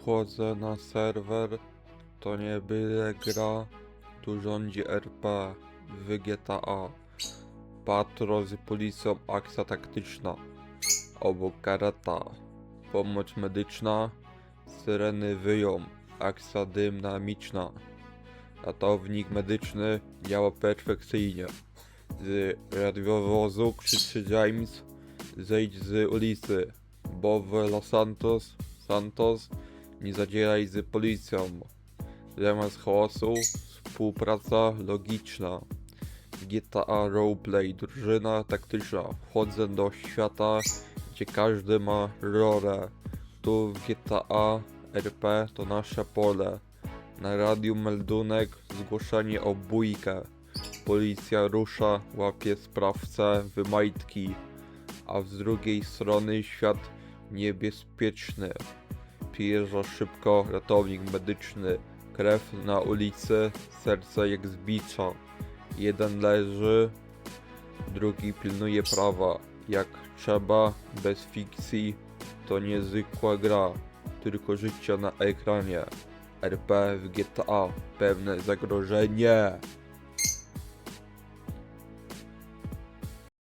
Wchodzę na serwer, to nie byle gra, tu rządzi RP w GTA. Patrol z policją, akcja taktyczna, obok kareta, pomoc medyczna, syreny wyją, akcja dynamiczna. Ratownik medyczny działa perfekcyjnie. Z radiowozu krzyczy James, zejdź z ulicy. Bowe Los Santos, Santos, nie zadzieraj z policją. Zamiast chaosu, współpraca logiczna. GTA Roleplay, drużyna taktyczna. Wchodzę do świata, gdzie każdy ma rolę. Tu w GTA RP to nasze pole. Na radiu meldunek, zgłoszenie o bójkę. Policja rusza, łapie sprawcę w majtki, a z drugiej strony świat niebezpieczny. Przyjeżdża szybko ratownik medyczny, krew na ulicy, serce jak z bicza. Jeden leży, drugi pilnuje prawa. Jak trzeba, bez fikcji, to niezwykła gra, tylko życie na ekranie. RP w GTA, pewne zagrożenie.